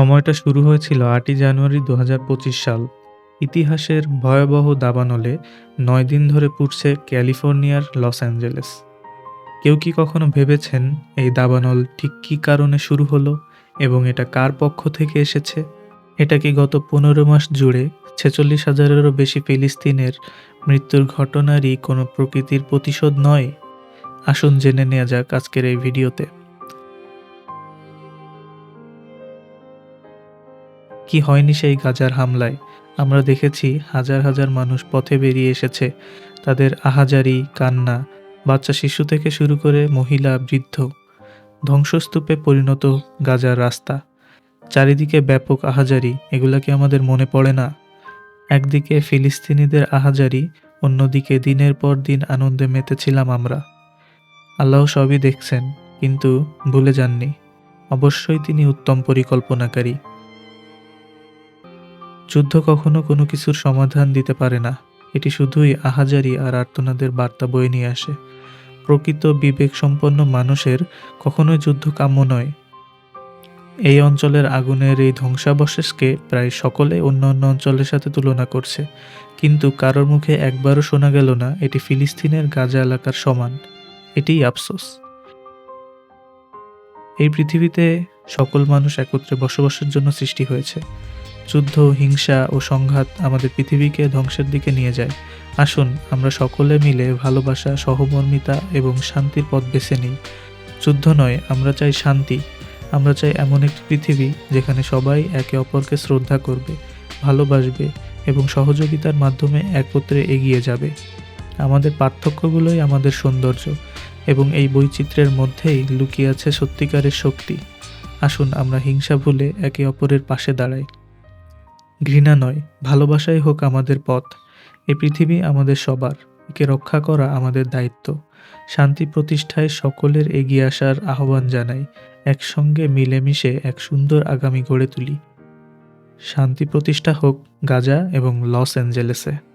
সময়টা শুরু হয়েছিল আটই জানুয়ারি দু হাজার পঁচিশ সাল। ইতিহাসের ভয়াবহ দাবানলে নয় দিন ধরে পুড়ছে ক্যালিফোর্নিয়ার লস অ্যাঞ্জেলেস। কেউ কি কখনো ভেবেছেন এই দাবানল ঠিক কী কারণে শুরু হলো এবং এটা কার পক্ষ থেকে এসেছে? এটা কি গত পনেরো মাস জুড়ে ছেচল্লিশ হাজারেরও বেশি ফিলিস্তিনের মৃত্যুর ঘটনারই কোনো প্রকৃতির প্রতিশোধ নয়? আসুন জেনে নেওয়া যাক আজকের এই ভিডিওতে। কি হয়নি সেই গাজার হামলায়? আমরা দেখেছি হাজার হাজার মানুষ পথে বেরিয়ে এসেছে। তাদের আহাজারি, কান্না, বাচ্চা শিশু থেকে শুরু করে মহিলা, বৃদ্ধ ধ্বংসস্তূপে পরিণত গাজার রাস্তা। চারিদিকে ব্যাপক আহাজারি, এগুলা কি আমাদের মনে পড়ে না? একদিকে ফিলিস্তিনিদের আহাজারি, অন্যদিকে দিনের পর দিন আনন্দে মেতেছিলাম আমরা। আল্লাহ সবই দেখছেন, কিন্তু ভুলে যাননি। অবশ্যই তিনি উত্তম পরিকল্পনাকারী। যুদ্ধ কখনো কোনো কিছুর সমাধান দিতে পারে না। এটি শুধুই আহাজারি আর আর্তনাদের বার্তা বয়ে নিয়ে আসে। প্রকৃত বিবেকসম্পন্ন মানুষের কখনোই যুদ্ধ কাম্য নয়। এই অঞ্চলের আগুনের এই ধ্বংসাবশেষকে প্রায় সকলে অন্য অন্য অঞ্চলের সাথে তুলনা করছে। কিন্তু কারোর মুখে একবারও শোনা গেল না এটি ফিলিস্তিনের গাজা এলাকার সমান। এটিই আফসোস। এই পৃথিবীতে সকল মানুষ একত্রে বসবাসের জন্য সৃষ্টি হয়েছে। যুদ্ধ, হিংসা ও সংঘাত আমাদের পৃথিবীকে ধ্বংসের দিকে নিয়ে যায়। আসুন, আমরা সকলে মিলে ভালোবাসা, সহমর্মিতা এবং শান্তির পথ বেছে নিই। যুদ্ধ নয়, আমরা চাই শান্তি। আমরা চাই এমন একটি পৃথিবী যেখানে সবাই একে অপরকে শ্রদ্ধা করবে, ভালোবাসবে এবং সহযোগিতার মাধ্যমে একত্রে এগিয়ে যাবে। আমাদের পার্থক্যগুলোই আমাদের সৌন্দর্য এবং এই বৈচিত্র্যের মধ্যেই লুকিয়ে আছে সত্যিকারের শক্তি। আসুন, আমরা হিংসা ভুলে একে অপরের পাশে দাঁড়াই। ঘৃণা নয়, ভালোবাসাই হোক আমাদের পথ। এ পৃথিবী আমাদের সবার, একে রক্ষা করা আমাদের দায়িত্ব। শান্তি প্রতিষ্ঠায় সকলের এগিয়ে আসার আহ্বান জানাই, একসঙ্গে মিলেমিশে এক সুন্দর আগামী গড়ে তুলি। শান্তি প্রতিষ্ঠা হোক গাজা এবং লস অ্যাঞ্জেলেসে।